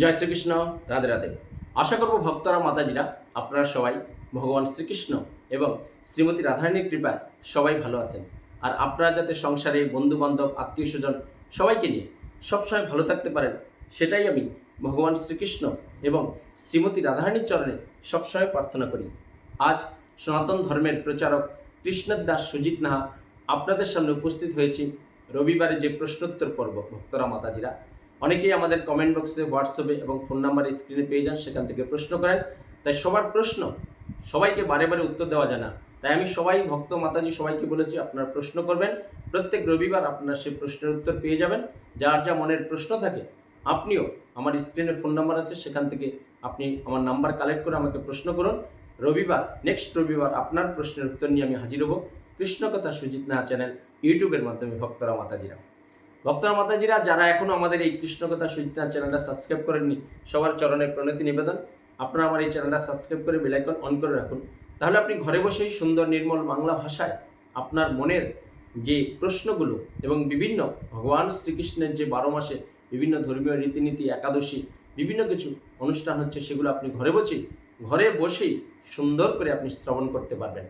জয় শ্রীকৃষ্ণ, রাধে রাধে। আশা করব ভক্তরা, মাতাজিরা, আপনারা সবাই ভগবান শ্রীকৃষ্ণ এবং শ্রীমতী রাধারানীর কৃপায় সবাই ভালো আছেন। আর আপনারা যাতে সংসারে বন্ধু বান্ধব আত্মীয় স্বজন সবাইকে নিয়ে সবসময় ভালো থাকতে পারেন, সেটাই আমি ভগবান শ্রীকৃষ্ণ এবং শ্রীমতী রাধারানীর চরণে সবসময় প্রার্থনা করি। আজ সনাতন ধর্মের প্রচারক কৃষ্ণের দাস সুজিত নাহা আপনাদের সামনে উপস্থিত হয়েছি। রবিবারে যে প্রশ্নোত্তর পর্ব, ভক্তরা, মাতাজিরা অনেকেই আমাদের কমেন্ট বক্সে হোয়াটসঅ্যাপে এবং ফোন নাম্বার স্ক্রিনে পেয়ে যান, সেখান থেকে প্রশ্ন করেন। তাই সবার প্রশ্ন, সবাইকে বারে বারে উত্তর দেওয়া যায় না। তাই আমি সবাই, ভক্ত মাতাজি সবাইকে বলেছি, আপনারা প্রশ্ন করবেন। প্রত্যেক রবিবার আপনারা সেই প্রশ্নের উত্তর পেয়ে যাবেন। যার যা মনের প্রশ্ন থাকে, আপনিও আমার স্ক্রিনে ফোন নাম্বার আছে, সেখান থেকে আপনি আমার নাম্বার কালেক্ট করে আমাকে প্রশ্ন করুন। রবিবার নেক্সট রবিবার আপনার প্রশ্নের উত্তর নিয়ে আমি হাজির হব। কৃষ্ণকথা সুজিত নাহা চ্যানেল ইউটিউবের মাধ্যমে ভক্তরা মাতাজিরা। ভক্তরা মাতাজিরা, যারা এখনও আমাদের এই কৃষ্ণকথা নাহা চ্যানেলটা সাবস্ক্রাইব করেননি, সবার চরণের প্রণতি নিবেদন। আপনারা আমার এই চ্যানেলটা সাবস্ক্রাইব করে বেলাইকন অন করে রাখুন। তাহলে আপনি ঘরে বসেই সুন্দর নির্মল বাংলা ভাষায় আপনার মনের যে প্রশ্নগুলো এবং বিভিন্ন ভগবান শ্রীকৃষ্ণের যে বারো মাসে বিভিন্ন ধর্মীয় রীতিনীতি, একাদশী, বিভিন্ন কিছু অনুষ্ঠান হচ্ছে, সেগুলো আপনি ঘরে বসেই ঘরে বসেই সুন্দর করে আপনি শ্রবণ করতে পারবেন।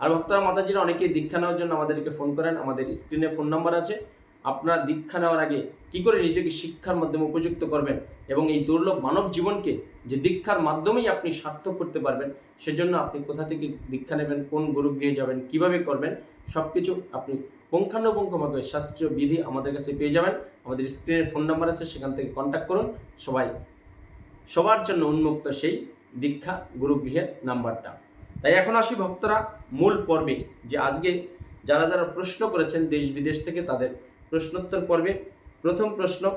আর ভক্তরা মাতাজিরা অনেকেই দীক্ষা নেওয়ার জন্য আমাদেরকে ফোন করেন। আমাদের স্ক্রিনে ফোন নাম্বার আছে। আপনার দীক্ষা নেওয়ার আগে কি করে নিজেকে শিক্ষার মাধ্যমে উপযুক্ত করবেন এবং এই দুর্লভ মানব জীবনকে যে দীক্ষার মাধ্যমেই আপনি সার্থক করতে পারবেন, সেজন্য আপনি কোথা থেকে দীক্ষা নেবেন, কোন গুরুগৃহে যাবেন, কীভাবে করবেন সব কিছু আপনি পুঙ্খানুপুঙ্খভাবে শাস্ত্রীয় বিধি আমাদের কাছে পেয়ে যাবেন। আমাদের স্ক্রিনের ফোন নাম্বার আছে, সেখান থেকে কন্ট্যাক্ট করুন। সবাই, সবার জন্য উন্মুক্ত সেই দীক্ষা গুরুগৃহের নাম্বারটা। তাই এখন আসি ভক্তরা মূল পর্বে, যে আজকে যারা যারা প্রশ্ন করেছেন দেশ বিদেশ থেকে, তাদের প্রশ্নোত্তর পর্বে প্রথম প্রশ্ন,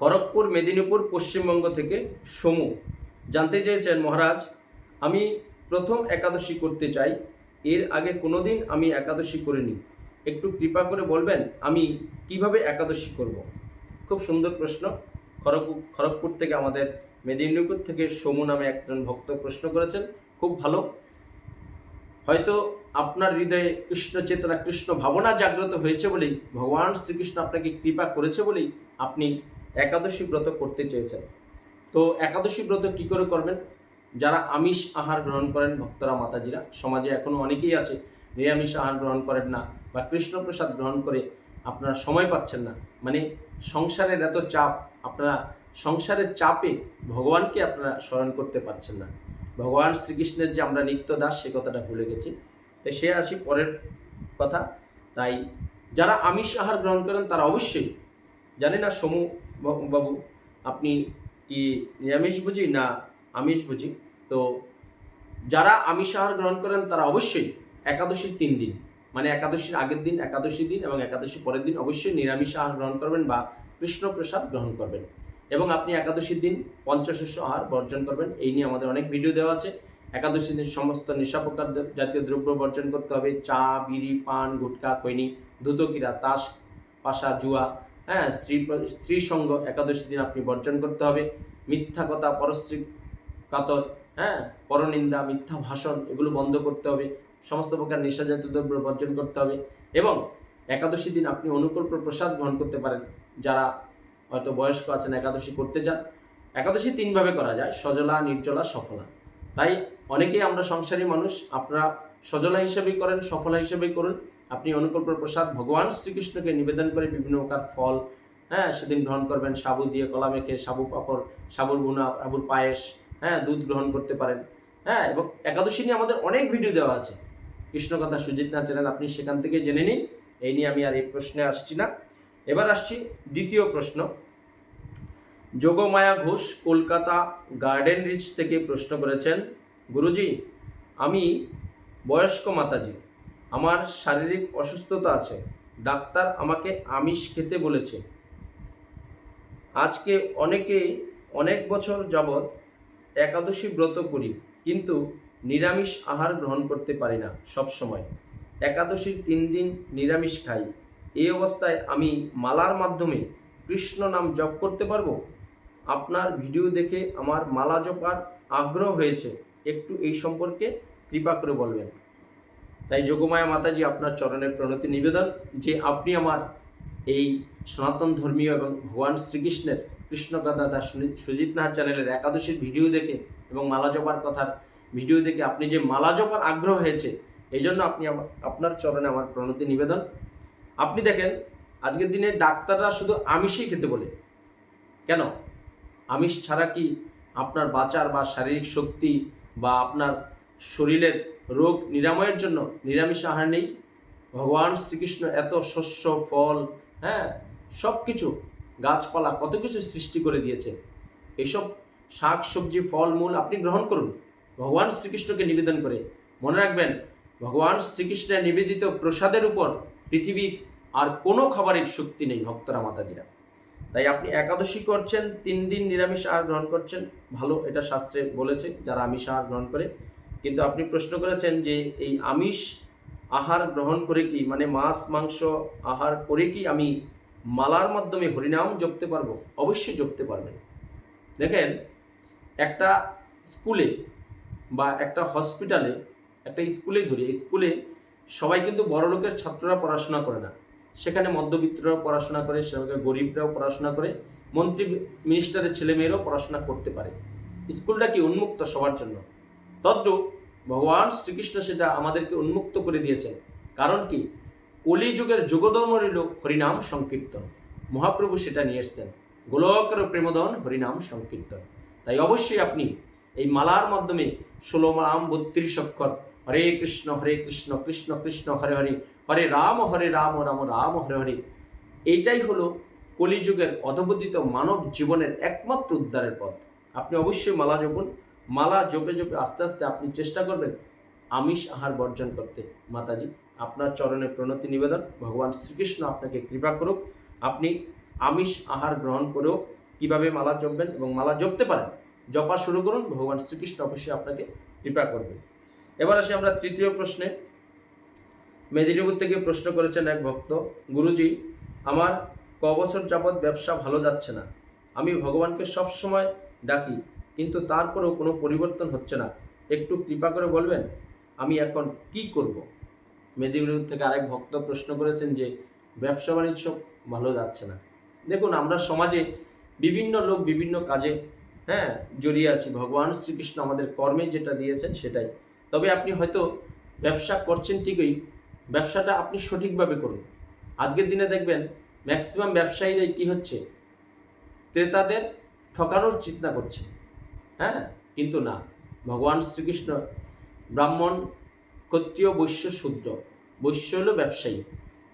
খড়গপুর, মেদিনীপুর, পশ্চিমবঙ্গ থেকে সমু। জানতে চেয়েছেন, মহারাজ, আমি প্রথম একাদশী করতে চাই, এর আগে কোনোদিন আমি একাদশী করিনি। একটু কৃপা করে বলবেন, আমি কীভাবে একাদশী করব? খুব সুন্দর প্রশ্ন। খড়গপুর খড়গপুর থেকে আমাদের মেদিনীপুর থেকে সমু নামে একজন ভক্ত প্রশ্ন করেছেন। খুব ভালো। হয়তো আপনার হৃদয়ে কৃষ্ণ চেতনা, কৃষ্ণ ভাবনা জাগ্রত হয়েছে বলেই, ভগবান শ্রীকৃষ্ণ আপনাকে কৃপা করেছে বলেই আপনি একাদশী ব্রত করতে চেয়েছেন। তো একাদশী ব্রত কি করে করবেন? যারা আমিষ আহার গ্রহণ করেন ভক্তরা, মাতাজিরা, সমাজে এখনও অনেকেই আছে, নিরামিষ আহার গ্রহণ করেন না বা কৃষ্ণপ্রসাদ গ্রহণ করে আপনারা সময় পাচ্ছেন না। মানে সংসারের এত চাপ, আপনারা সংসারের চাপে ভগবানকে আপনারা স্মরণ করতে পারছেন না। ভগবান শ্রীকৃষ্ণের যে আমরা নিত্য দাস সে কথাটা ভুলে গেছি। তো সে আসি পরের কথা। তাই যারা আমিষ আহার গ্রহণ করেন, তারা অবশ্যই, জানি না সমু বাবু- আপনি কি নিরামিষ বুঝি না আমিষ বুঝি তো যারা আমিষ আহার গ্রহণ করেন, তারা অবশ্যই একাদশীর তিন দিন মানে একাদশীর আগের দিন, একাদশী দিন এবং একাদশী পরের দিন অবশ্যই নিরামিষ আহার গ্রহণ করবেন বা কৃষ্ণ প্রসাদ গ্রহণ করবেন। এবং আপনি একাদশীর দিন পঞ্চশস্য আহার বর্জন করবেন। এই নিয়ে আমাদের অনেক ভিডিও দেওয়া আছে। একাদশী দিন সমস্ত নেশাপ্রকার জাতীয় দ্রব্য বর্জন করতে হবে। চা, বিড়ি, পান, গুটকা, খৈনি, ধুতকিরা, তাস, পাশা, জুয়া হ্যাঁ স্ত্রী স্ত্রী সঙ্গ একাদশী দিন আপনি বর্জন করতে হবে। মিথ্যা কথা, পরশ্রী কাতর হ্যাঁ পরনিন্দা, মিথ্যা ভাষণ, এগুলো বন্ধ করতে হবে। সমস্ত প্রকার নেশাজাতীয় দ্রব্য বর্জন করতে হবে। এবং একাদশী দিন আপনি অনুকূল প্রসাদ গ্রহণ করতে পারেন। যারা হয়তো বয়স্ক আছেন, একাদশী করতে যান। একাদশী তিনভাবে করা যায়, সজলা, নির্জলা, সফলা। তাই অনেকেই আমরা সংসারী মানুষ, আপনারা সজলা হিসেবেই করেন, সফলা হিসেবেই করুন। আপনি অনুকল্প প্রসাদ ভগবান শ্রীকৃষ্ণকে নিবেদন করে বিভিন্ন প্রকার ফল হ্যাঁ সেদিন গ্রহণ করবেন, সাবু দিয়ে কলা মেখে, সাবু পাপড়, সাবুর বুনা সাবুর পায়েস হ্যাঁ দুধ গ্রহণ করতে পারেন। হ্যাঁ এবং একাদশী নিয়ে আমাদের অনেক ভিডিও দেওয়া আছে। কৃষ্ণকথা সুজিত না চ্যানেল আপনি সেখান থেকে জেনে নিন। এই নিয়ে আমি আর এই প্রশ্নে আসছি না। এবার আসছি দ্বিতীয় প্রশ্ন। যোগমায়া ঘোষ কলকাতা গার্ডেন রিচ থেকে প্রশ্ন করেছেন, গুরুজি, আমি বয়স্ক মাতাজি, আমার শারীরিক অসুস্থতা আছে, ডাক্তার আমাকে আমিষ খেতে বলেছে। আজকে অনেকেই অনেক বছর যাবৎ একাদশী ব্রত করি, কিন্তু নিরামিষ আহার গ্রহণ করতে পারি না সব সময় একাদশীর তিন দিন নিরামিষ খাই। এই অবস্থায় আমি মালার মাধ্যমে কৃষ্ণ নাম জপ করতে পারব? আপনার ভিডিও দেখে আমার মালা জপার আগ্রহ হয়েছে। একটু এই সম্পর্কে কৃপা করে বলবেন। তাই যোগমায়া মাতাজি আপনার চরণের প্রণতি নিবেদন যে আপনি আমার এই সনাতন ধর্মীয় এবং ভগবান শ্রীকৃষ্ণের কৃষ্ণকাদা দাস সুজিত নাহার চ্যানেলের একাদশীর ভিডিও দেখে এবং মালা জপার কথার ভিডিও দেখে আপনি যে মালা জপার আগ্রহ হয়েছে, এই জন্য আপনি আপনার চরণে আমার প্রণতি নিবেদন। আপনি দেখেন, আজকের দিনে ডাক্তাররা শুধু আমিষই খেতে বলে। কেন? আমিষ ছাড়া কি আপনার বাঁচার বা শারীরিক শক্তি বা আপনার শরীরের রোগ নিরাময়ের জন্য নিরামিষ আহার নেই? ভগবান শ্রীকৃষ্ণ এত শস্য, ফল হ্যাঁ সব কিছু গাছপালা, কত কিছু সৃষ্টি করে দিয়েছে। এসব শাক, সবজি, ফল, মূল আপনি গ্রহণ করুন। ভগবান শ্রীকৃষ্ণকে নিবেদন করে। মনে রাখবেন, ভগবান শ্রীকৃষ্ণের নিবেদিত প্রসাদের উপর পৃথিবীর আর কোনো খাবারের শক্তি নেই ভক্তরা, মাতাজিরা। তাই আপনি একাদশী করছেন, তিন দিন নিরামিষ আহার গ্রহণ করছেন, ভালো, এটা শাস্ত্রে বলেছে, যারা আমিষ আহার গ্রহণ করে। কিন্তু আপনি প্রশ্ন করেছেন যে এই আমিষ আহার গ্রহণ করে কি মানে মাছ, মাংস আহার করে কি আমি মালার মাধ্যমে হরিনাম জপতে পারব? অবশ্যই জপতে পারবেন। দেখেন, একটা স্কুলে বা একটা হসপিটালে, একটা স্কুলে ধরি স্কুলে সবাই কিন্তু বড় লোকের ছাত্ররা পড়াশোনা করে না। সেখানে মধ্যবিত্তরাও পড়াশোনা করে সেখানে গরিবরাও পড়াশোনা করে, মন্ত্রী মিনিস্টারের ছেলেমেয়েরাও পড়াশোনা করতে পারে। স্কুলটা কি উন্মুক্ত সবার জন্য? তদ্রূপ ভগবান শ্রীকৃষ্ণ সেটা আমাদেরকে উন্মুক্ত করে দিয়েছেন। কারণ কি? কলিযুগের যুগধর্ম রইল হরিনাম সংকীর্তন। মহাপ্রভু সেটা নিয়ে এসছেন। গোলকের প্রেমদন হরিনাম সংকীর্তন। তাই অবশ্যই আপনি এই মালার মাধ্যমে ষোলো নাম বত্রিশ অক্ষর হরে কৃষ্ণ হরে কৃষ্ণ কৃষ্ণ কৃষ্ণ, হরে হরে হরে রাম হরে রাম রাম রাম, হরে হরে। এইটাই হলো কলিযুগের অধবদিত মানব জীবনের একমাত্র উদ্ধারের পথ। আপনি অবশ্যই মালা জপুন। মালা জপে জপে আস্তে আস্তে আপনি চেষ্টা করবেন আমিষ আহার বর্জন করতে। মাতাজি, আপনার চরণে প্রণতি নিবেদন। ভগবান শ্রীকৃষ্ণ আপনাকে কৃপা করুক। আপনি আমিষ আহার গ্রহণ করেও কীভাবে মালা জপবেন এবং মালা জপতে পারেন, জপা শুরু করুন। ভগবান শ্রীকৃষ্ণ অবশ্যই আপনাকে কৃপা করবে এবার আসি আমরা তৃতীয় প্রশ্নে। মেদিনীপুর থেকে প্রশ্ন করেছেন এক ভক্ত, গুরুজি, আমার ক বছর যাবৎ ব্যবসা ভালো যাচ্ছে না। আমি ভগবানকে সব সময় ডাকি, কিন্তু তারপরেও কোনো পরিবর্তন হচ্ছে না। একটু কৃপা করে বলবেন, আমি এখন কি করব? মেদিনীপুর থেকে আরেক ভক্ত প্রশ্ন করেছেন যে, ব্যবসা বাণিজ্য ভালো যাচ্ছে না। দেখুন, আমরা সমাজে বিভিন্ন লোক বিভিন্ন কাজে হ্যাঁ জড়িয়ে আছি। ভগবান শ্রীকৃষ্ণ আমাদের কর্মে যেটা দিয়েছেন সেটাই। তবে আপনি হয়তো ব্যবসা করছেন ঠিকই ব্যবসাটা আপনি সঠিকভাবে করুন। আজকের দিনে দেখবেন ম্যাক্সিমাম ব্যবসায়ীরাই কি হচ্ছে? ক্রেতাদের ঠকানোর চিন্তা করছে। হ্যাঁ? কিন্তু না। ভগবান শ্রীকৃষ্ণ, ব্রাহ্মণ ক্ষত্রিয় বৈশ্য শূদ্র। বৈশ্য হলো ব্যবসায়ী।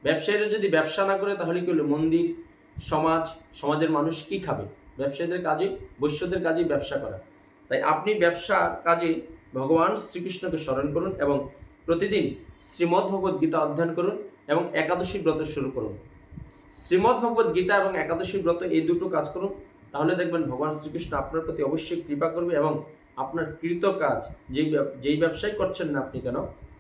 ব্যবসায়ীরা যদি ব্যবসা না করে তাহলে কি হলো? মন্দির, সমাজ, সমাজের মানুষ কি খাবে? ব্যবসায়ীদের কাজে বৈশ্যদের কাজেই ব্যবসা করা। তাই আপনি ব্যবসার কাজে ভগবান শ্রীকৃষ্ণকে স্মরণ করুন এবং প্রতিদিন শ্রীমদ্ ভগবদ গীতা অধ্যয়ন করুন এবং একাদশী ব্রত শুরু করুন। শ্রীমদ্ ভগবদ গীতা এবং একাদশী ব্রত এই দুটো কাজ করুন, তাহলে দেখবেন ভগবান শ্রীকৃষ্ণ আপনার প্রতি অবশ্যই কৃপা করবে এবং আপনার কৃত কাজ যেই যেই ব্যবসায় করছেন না আপনি কেন,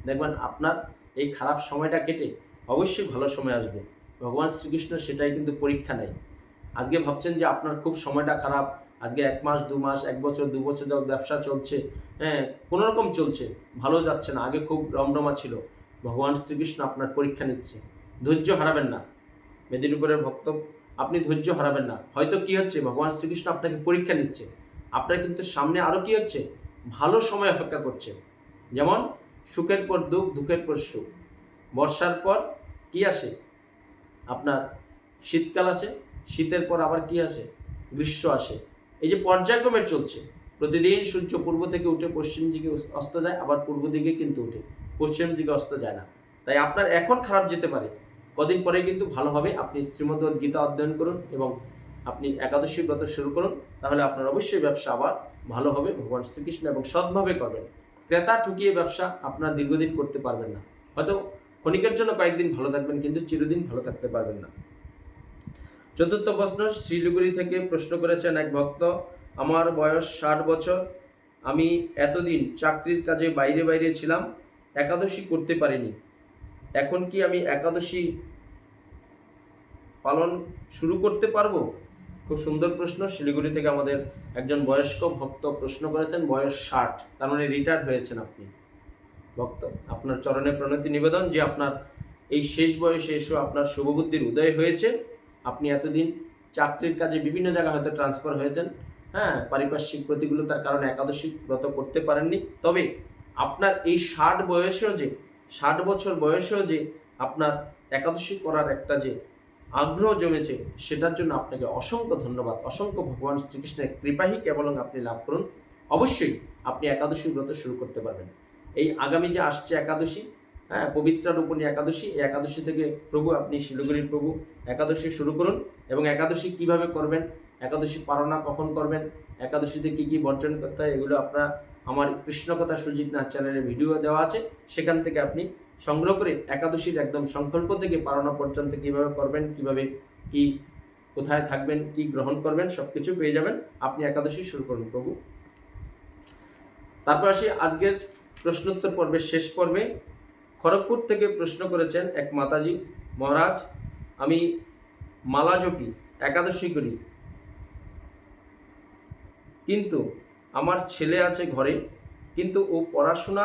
দেখবেন আপনার এই খারাপ সময়টা কেটে অবশ্যই ভালো সময় আসবে। ভগবান শ্রীকৃষ্ণ সেটাই কিন্তু পরীক্ষা নেয়। আজকে ভাবছেন যে আপনার খুব সময়টা খারাপ আজকে এক মাস, দু মাস, এক বছর, দু বছর যাওয়া ব্যবসা চলছে হ্যাঁ কোনো রকম চলছে, ভালো যাচ্ছে না, আগে খুব রমরমা ছিল। ভগবান শ্রীকৃষ্ণ আপনার পরীক্ষা নিচ্ছে। ধৈর্য হারাবেন না। মেদিনীপুরের ভক্ত, আপনি ধৈর্য হারাবেন না। হয়তো কি হচ্ছে, ভগবান শ্রীকৃষ্ণ আপনাকে পরীক্ষা নিচ্ছে। আপনার কিন্তু সামনে আরও কি হচ্ছে? ভালো সময় অপেক্ষা করছে। যেমন, সুখের পর দুঃখ, দুঃখের পর সুখ। বর্ষার পর কি আসে? আপনার শীতকাল আসে, শীতের পর আবার কি আসে? গ্রীষ্ম আসে। এই যে পর্যায়ক্রমে চলছে, প্রতিদিন সূর্য পূর্ব থেকে উঠে পশ্চিম দিকে অস্ত যায়, আবার পূর্ব দিকে কিন্তু উঠে পশ্চিম দিকে অস্ত যায় না। তাই আপনার এখন খারাপ যেতে পারে। কদিন পরে কিন্তু ভালো হবে। আপনি শ্রীমদ্ গীতা অধ্যয়ন করুন এবং আপনি একাদশী ব্রত শুরু করুন, তাহলে আপনার অবশ্যই ব্যবসা আবার ভালো হবে, ভগবান শ্রীকৃষ্ণ এবং সৎভাবে করবেন। ক্রেতা ঠুকিয়ে ব্যবসা আপনার দীর্ঘদিন করতে পারবেন না। হয়তো ক্ষণিকের জন্য কয়েকদিন ভালো থাকবেন, কিন্তু চিরদিন ভালো থাকতে পারবেন না। চতুর্থ প্রশ্ন শিলিগুড়ি থেকে প্রশ্ন করেছেন এক ভক্ত, আমার বয়স ষাট বছর, আমি এতদিন চাকরির কাজে বাইরে বাইরে ছিলাম, একাদশী করতে পারিনি। এখন কি আমি একাদশী পালন শুরু করতে পারব? খুব সুন্দর প্রশ্ন শিলিগুড়ি থেকে আমাদের একজন বয়স্ক ভক্ত প্রশ্ন করেছেন, বয়স ষাট, তার মানে রিটায়ার্ড হয়েছেন আপনি। ভক্ত, আপনার চরণে প্রণতি নিবেদন যে আপনার এই শেষ বয়সে এসেও আপনার শুভবুদ্ধির উদয় হয়েছে। আপনি এতদিন চাকরির কাজে বিভিন্ন জায়গায় হয়তো ট্রান্সফার হয়েছেন হ্যাঁ? পারিপার্শ্বিক প্রতিকূলতার কারণে একাদশী ব্রত করতে পারেননি। তবে আপনার এই ষাট বয়সেও যে, ষাট বছর বয়সেও যে আপনার একাদশী করার একটা যে আগ্রহ জমেছে, সেটার জন্য আপনাকে অসংখ্য ধন্যবাদ। অসংখ্য ভগবান শ্রীকৃষ্ণের কৃপাহি কেবল আপনি লাভ করুন। অবশ্যই আপনি একাদশী ব্রত শুরু করতে পারবেন। এই আগামী যে আসছে একাদশী হ্যাঁ পবিত্রা রূপণী একাদশী একাদশী থেকে প্রভু, আপনি শিলিগুড়ির প্রভু, একাদশী শুরু করুন এবং একাদশী কীভাবে করবেন, একাদশী পালনা কখন করবেন, একাদশীতে কী কী বর্জন করতে হয়, এগুলো আপনার, আমার কৃষ্ণকথা সুজিত নাথ চ্যানেলে ভিডিও দেওয়া আছে, সেখান থেকে আপনি সংগ্রহ করে একাদশীর একদম সংকল্প থেকে পালনা পর্যন্ত কীভাবে করবেন, কীভাবে কি, কোথায় থাকবেন, কি গ্রহণ করবেন সব কিছু পেয়ে যাবেন, আপনি একাদশী শুরু করুন প্রভু। তারপর আসি আজকের প্রশ্নোত্তর পর্বের শেষ পর্বে। খড়গপুর থেকে প্রশ্ন করেছেন এক মাতাজি, মহারাজ, আমি মালা জপি একাদশী করি। কিন্তু আমার ছেলে আছে ঘরে, কিন্তু ও পড়াশোনা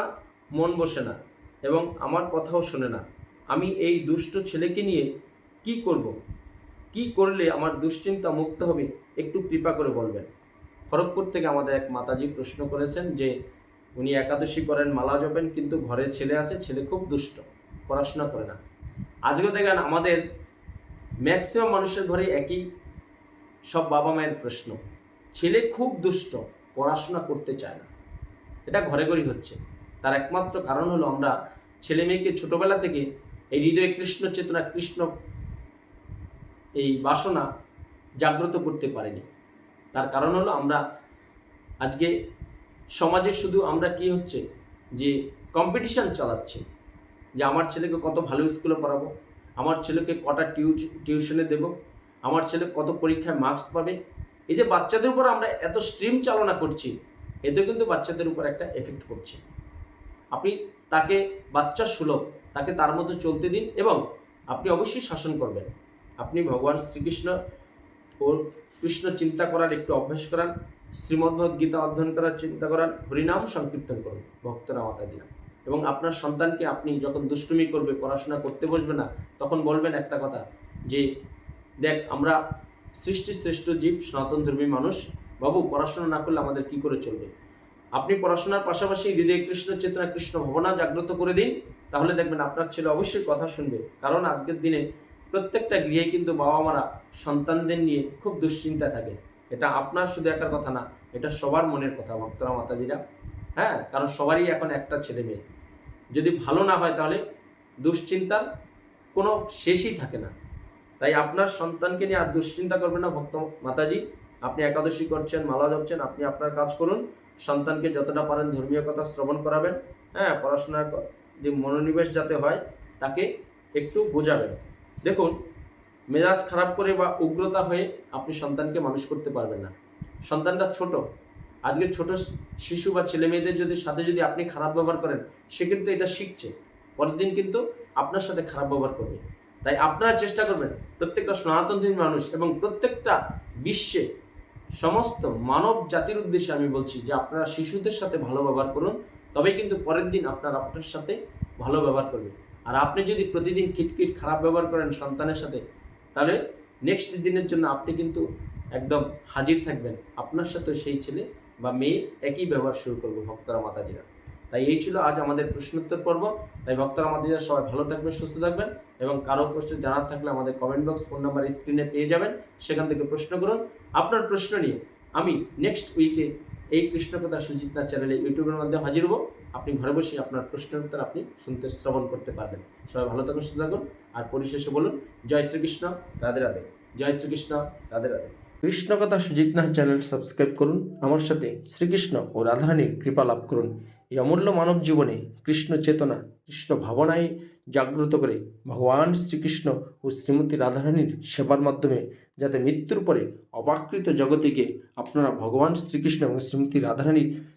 মন বসে না এবং আমার কথাও শোনে না। আমি এই দুষ্ট ছেলেকে নিয়ে কি করব? কি করলে আমার দুশ্চিন্তা মুক্ত হবে? একটু কৃপা করে বলবেন। খড়গপুর থেকে আমাদের এক মাতাজি প্রশ্ন করেছেন যে উনি একাদশী করেন, মালা জপেন, কিন্তু ঘরে ছেলে আছে, ছেলে খুব দুষ্ট, পড়াশোনা করে না। আজকে দেখেন আমাদের ম্যাক্সিমাম মানুষের ঘরে একই সব বাবা মায়ের প্রশ্ন, ছেলে খুব দুষ্ট, পড়াশোনা করতে চায় না। এটা ঘরে ঘরেই হচ্ছে। তার একমাত্র কারণ হলো আমরা ছেলে মেয়েকে ছোটবেলা থেকে এই হৃদয়ে কৃষ্ণ চেতনা, কৃষ্ণ এই বাসনা জাগ্রত করতে পারিনি। তার কারণ হলো আমরা আজকে সমাজে শুধু আমরা কি হচ্ছে? যে কম্পিটিশান চালাচ্ছি। যে আমার ছেলেকে কত ভালো স্কুলে পড়াবো? আমার ছেলেকে কটা টিউশনে দেব? আমার ছেলে কত পরীক্ষায় মার্কস পাবে? এই যে বাচ্চাদের উপর আমরা এত স্ট্রিম চালনা করছি, এতে কিন্তু বাচ্চাদের উপর একটা এফেক্ট করছে আপনি তাকে বাচ্চা সুলভ, তাকে তার মধ্যে চলতে দিন এবং আপনি অবশ্যই শাসন করবেন। আপনি ভগবান শ্রীকৃষ্ণ ও কৃষ্ণ চিন্তা করার একটু অভ্যাস করান। শ্রীমদ্ভগবত গীতা অধ্যয়ন করার চিন্তা করান হরিনাম সংকীর্তন করুন, ভক্তরা মাতাজিরা এবং আপনার সন্তানকে আপনি যখন দুষ্টুমি করবে, পড়াশোনা করতে বসবে না, তখন বলবেন একটা কথা যে, দেখ, আমরা সৃষ্টি শ্রেষ্ঠ জীব, সনাতন ধর্মী মানুষ। বাবু, পড়াশোনা না করলে আমাদের কি করে চলবে? আপনি পড়াশোনার পাশাপাশি হৃদয় কৃষ্ণ চেতনা, কৃষ্ণ ভাবনা জাগ্রত করে দিন। তাহলে দেখবেন আপনার ছেলে অবশ্যই কথা শুনবে। কারণ আজকের দিনে প্রত্যেকটা গৃহে কিন্তু বাবা মারা সন্তানদের নিয়ে খুব দুশ্চিন্তা থাকে। এটা আপনার শুধু একার কথা না, এটা সবার মনের কথা, ভক্তরা, মাতাজিরা। হ্যাঁ কারণ সবারই এখন একটা ছেলে মেয়ে। যদি ভালো না হয় তাহলে দুশ্চিন্তার কোনো শেষই থাকে না। তাই আপনার সন্তানকে নিয়ে আর দুশ্চিন্তা করবেন না, ভক্ত মাতাজি। আপনি একাদশী করছেন, মালা জপছেন, আপনি আপনার কাজ করুন। সন্তানকে যতটা পারেন ধর্মীয় কথা শ্রবণ করাবেন। হ্যাঁ পড়াশোনার যে মনোনিবেশ যাতে হয়, তাকে একটু বোঝাবেন। দেখুন মেজাজ খারাপ করে বা উগ্রতা হয়ে আপনি সন্তানকে মানুষ করতে পারবেন না। সন্তানটা ছোট। আজকে ছোট শিশু বা ছেলে মেয়েদের যদি সাথে যদি আপনি খারাপ ব্যবহার করেন, সে কিন্তু এটা শিখছে। পরের দিন কিন্তু আপনার সাথে খারাপ ব্যবহার করবে। তাই আপনারা চেষ্টা করবেন প্রত্যেকটা সনাতন ধর্মী মানুষ এবং প্রত্যেকটা বিশ্বে সমস্ত মানব জাতির উদ্দেশ্যে আমি বলছি যে আপনারা শিশুদের সাথে ভালো ব্যবহার করুন, তবেই কিন্তু পরের দিন আপনার আপনার সাথে ভালো ব্যবহার করবে আর আপনি যদি প্রতিদিন কিটকিট খারাপ ব্যবহার করেন সন্তানের সাথে তাহলে নেক্সট দিনের জন্য আপনি কিন্তু একদম হাজির থাকবেন আপনার সাথে সেই ছেলে বা মেয়ে একই ব্যবহার শুরু করবে ভক্তরা মাতাজিরা। তাই এই ছিল আজ আমাদের প্রশ্নোত্তর পর্ব। তাই ভক্তরা মাতাজিরা সবাই ভালো থাকবেন, সুস্থ থাকবেন এবং কারও প্রশ্ন জানার থাকলে আমাদের কমেন্ট বক্স ফোন নাম্বার স্ক্রিনে পেয়ে যাবেন। সেখান থেকে প্রশ্ন করুন। আপনার প্রশ্ন নিয়ে আমি নেক্সট উইকে এই কৃষ্ণকথা সুজিতনা চ্যানেলে ইউটিউবের মাধ্যমে হাজির হব। আপনি ঘরে বসে আপনার প্রশ্নের উত্তর আপনি শুনতে শ্রবণ করতে পারবেন। সবাই ভালো থাকুন, সুস্থ থাকুন। আর পরিশেষে বলুন, জয় শ্রীকৃষ্ণ, রাধে রাধে। জয় শ্রীকৃষ্ণ, রাধে রাধে। কৃষ্ণকথা সুজিত নাথ চ্যানেল সাবস্ক্রাইব করুন। আমার সাথে শ্রীকৃষ্ণ ও রাধারানীর কৃপা লাভ করুন। এই অমূল্য মানব জীবনে কৃষ্ণ চেতনা, কৃষ্ণ ভাবনায় জাগ্রত করে ভগবান শ্রীকৃষ্ণ ও শ্রীমতী রাধারানীর সেবার মাধ্যমে যাতে মৃত্যুর পরে অবাকৃত জগতিকে আপনারা ভগবান শ্রীকৃষ্ণ এবং শ্রীমতী রাধারানীর